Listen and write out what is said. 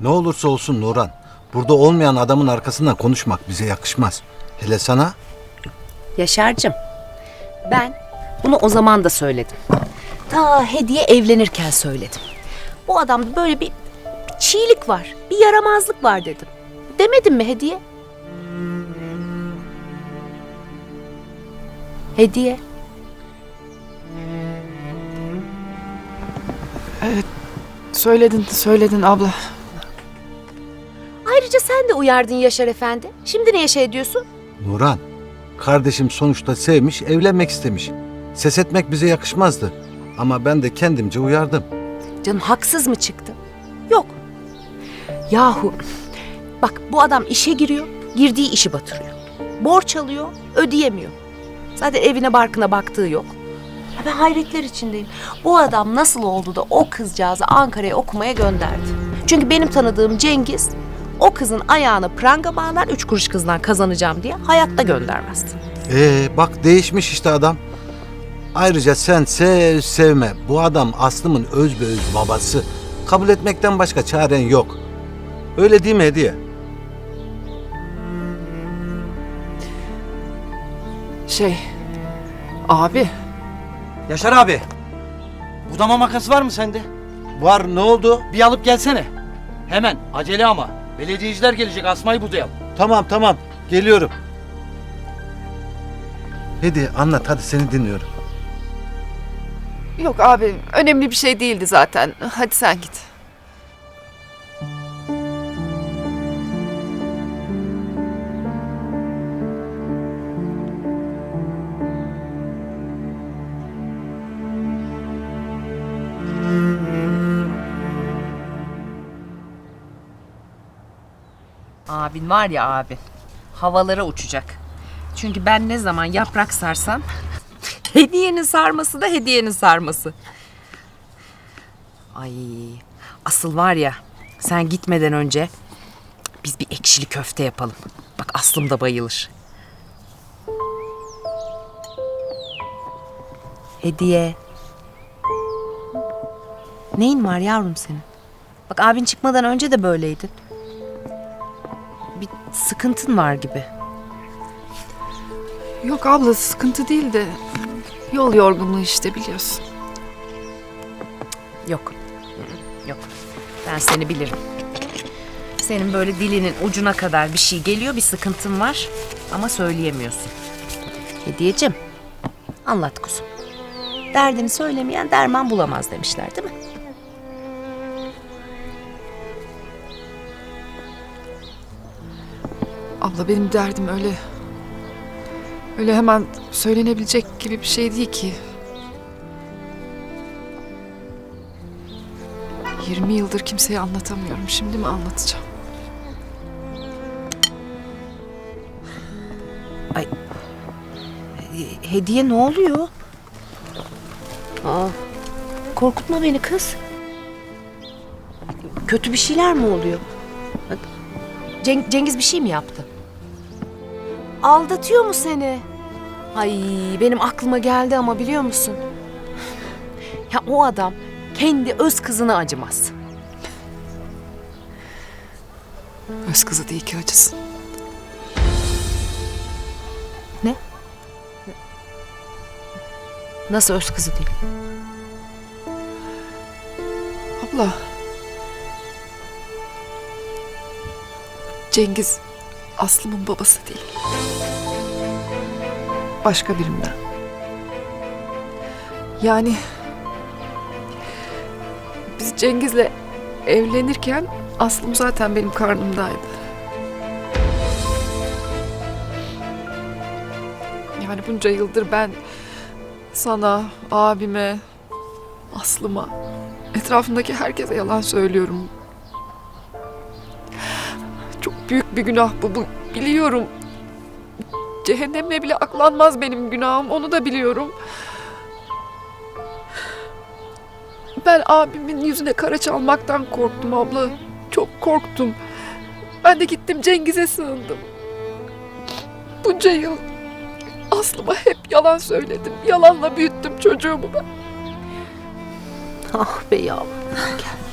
Ne olursa olsun Nuran. Burada olmayan adamın arkasından konuşmak bize yakışmaz. Hele sana Yaşar'cığım ben bunu o zaman da söyledim. Ta hediye evlenirken söyledim. Bu adamda böyle bir, bir çiğlik var, bir yaramazlık var dedim. Demedim mi hediye? Hediye. Söyledin, söyledin abla. Uyardın Yaşar Efendi. Şimdi ne yaşa ediyorsun? Nuran. Kardeşim sonuçta sevmiş, evlenmek istemiş. Ses etmek bize yakışmazdı. Ama ben de kendimce uyardım. Canım haksız mı çıktı? Yok. Yahu bak bu adam işe giriyor, girdiği işi batırıyor. Borç alıyor, ödeyemiyor. Zaten evine barkına baktığı yok. Ya Ben hayretler içindeyim. Bu adam nasıl oldu da o kızcağızı Ankara'ya okumaya gönderdi? Çünkü benim tanıdığım Cengiz o kızın ayağını pranga bağlar üç kuruş kızdan kazanacağım diye hayatta göndermezdi. Ee bak değişmiş işte adam. Ayrıca sen sev sevme. Bu adam Aslım'ın öz be öz babası. Kabul etmekten başka çaren yok. Öyle değil mi Hediye? Şey, abi Yaşar abi. Budama makası var mı sende? Var ne oldu? Bir alıp gelsene. Hemen acele ama. Belediyeciler gelecek asmayı budayalım. Tamam tamam geliyorum. Hediye anlat hadi seni dinliyorum. yok abi önemli bir şey değildi zaten. Hadi sen git. Abin var ya abi. Havalara uçacak. Çünkü ben ne zaman yaprak sarsam hediyenin sarması da hediyenin sarması. Ay asıl var ya sen gitmeden önce biz bir ekşili köfte yapalım. Bak Aslım da bayılır. Hediye. Neyin var yavrum senin? Bak abin çıkmadan önce de böyleydin bir sıkıntın var gibi. Yok abla sıkıntı değil de yol yorgunluğu işte biliyorsun. Yok. Yok. Ben seni bilirim. Senin böyle dilinin ucuna kadar bir şey geliyor, bir sıkıntın var ama söyleyemiyorsun. Hediyeciğim, anlat kuzum. Derdini söylemeyen derman bulamaz demişler değil mi? Abla benim derdim öyle öyle hemen söylenebilecek gibi bir şey değil ki. 20 yıldır kimseye anlatamıyorum. Şimdi mi anlatacağım? E, Hediye ne oluyor? Aa, korkutma beni kız. Kötü bir şeyler mi oluyor? Ceng- Cengiz bir şey mi yaptı? Aldatıyor mu seni? Ay benim aklıma geldi ama biliyor musun? Ya o adam kendi öz kızına acımaz. Öz kızı değil ki acısın. Nasıl öz kızı değil? Abla. Cengiz Aslım'ın babası değil. Başka birinden. Yani biz Cengiz'le evlenirken Aslım zaten benim karnımdaydı. Yani bunca yıldır ben sana, abime, Aslıma, etrafımdaki herkese yalan söylüyorum. Büyük bir günah bu, bu biliyorum. Cehennemle bile aklanmaz benim günahım, onu da biliyorum. Ben abimin yüzüne kara çalmaktan korktum abla. Çok korktum. Ben de gittim Cengiz'e sığındım. Bunca yıl Aslıma hep yalan söyledim. Yalanla büyüttüm çocuğumu ben. Ah be yavrum. Gel.